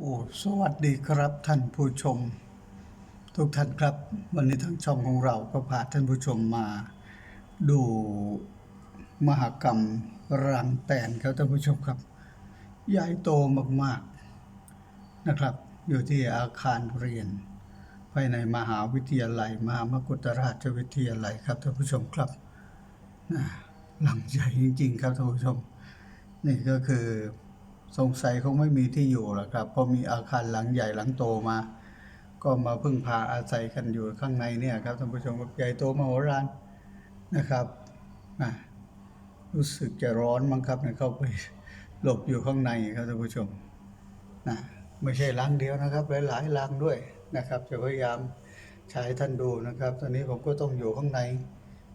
โอ้สวัสดีครับท่านผู้ชม ทุกท่านครับ วันนี้ทางช่องของเราก็พาท่านผู้ชมมา ดูมหกรรมรังแตนครับท่านผู้ชมครับใหญ่โตมากๆนะครับ อยู่ที่อาคารเรียน ภายในมหาวิทยาลัย มหามกุฏราชวิทยาลัยครับท่านผู้ชมครับหลังใหญ่จริง ๆ ครับท่านผู้ชม นี่ก็คือ สงสัยคงไม่มีที่อยู่หรอกครับเพราะมีอาคารหลังใหญ่หลังโตมา ก็มาพึ่งพาอาศัยกันอยู่ข้างในเนี่ยครับท่านผู้ชมใหญ่โตมโหฬารนะครับนะรู้สึกจะร้อนมั้งครับเนี่ยเข้าไปหลบอยู่ข้างในครับท่านผู้ชมนะไม่ใช่หลังเดียวนะครับ หลายๆหลังด้วยนะครับ จะพยายามใช้ท่านดูนะครับ ตอนนี้ผมก็ต้องอยู่ข้างใน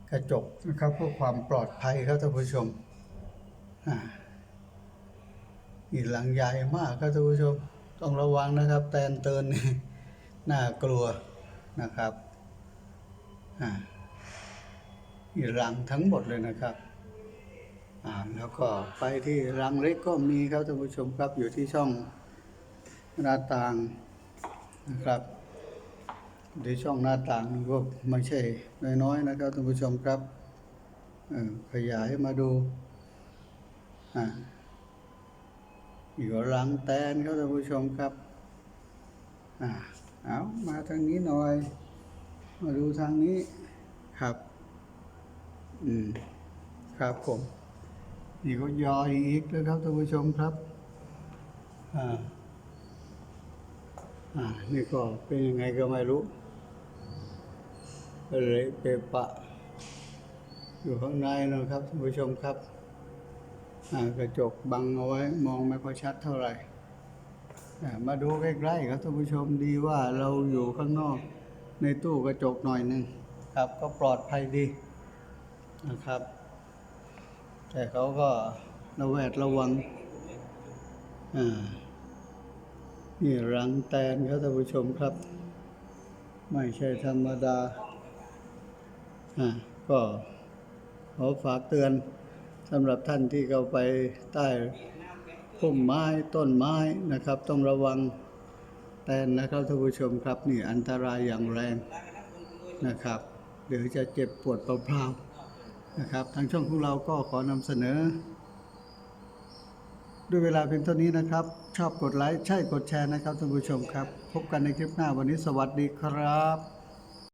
กระจกนะครับเพื่อความปลอดภัยครับท่านผู้ชมอ่า อีกหลังใหญ่มากครับท่านผู้ชมต้องระวังนะครับ แตนเตินนี่น่ากลัวนะครับอ่าอีกรังทั้งหมดเลยนะครับอ่าแล้วก็ไปที่รังเล็กก็มีครับท่านผู้ชมครับอยู่ที่ช่องหน้าต่างนะครับที่ช่องหน้าต่างก็ไม่ใช่น้อยๆนะครับท่านผู้ชมครับขยายมาดูอ่า อยู่รังแตนครับท่านผู้ชมครับอ่าเอามาทางนี้หน่อย มาดูทางนี้ครับ อืม ครับผม นี่ก็ยออีกแล้วครับท่านผู้ชมครับ อ่า อ่า นี่ก็เป็นยังไงก็ไม่รู้เละเปปะ อยู่ข้างในนะครับท่านผู้ชมครับ กระจกบังเอาไว้มองไม่ค่อยชัดเท่าไหร่มาดูใกล้ๆครับท่านผู้ชมดีว่าเราอยู่ข้างนอกในตู้กระจกหน่อยหนึ่งครับ ก็ปลอดภัยดีนะครับ แต่เขาก็ระแวดระวังอ่านี่รังแตนครับท่านผู้ชมครับ ไม่ใช่ธรรมดาอ่าก็ขอฝากเตือน สำหรับท่านที่เข้าไปใต้พุ่มไม้ต้นไม้นะครับ ต้องระวังแตนนะครับท่านผู้ชมครับนี่อันตรายอย่างแรงนะครับเดี๋ยวจะเจ็บปวดเปล่าๆนะครับ ทางช่องของเราก็ขอนำเสนอ ด้วยเวลาเพียงเท่านี้นะครับ ชอบกดไลค์ใช่กดแชร์นะครับท่านผู้ชมครับ พบกันในคลิปหน้าวันนี้สวัสดีครับ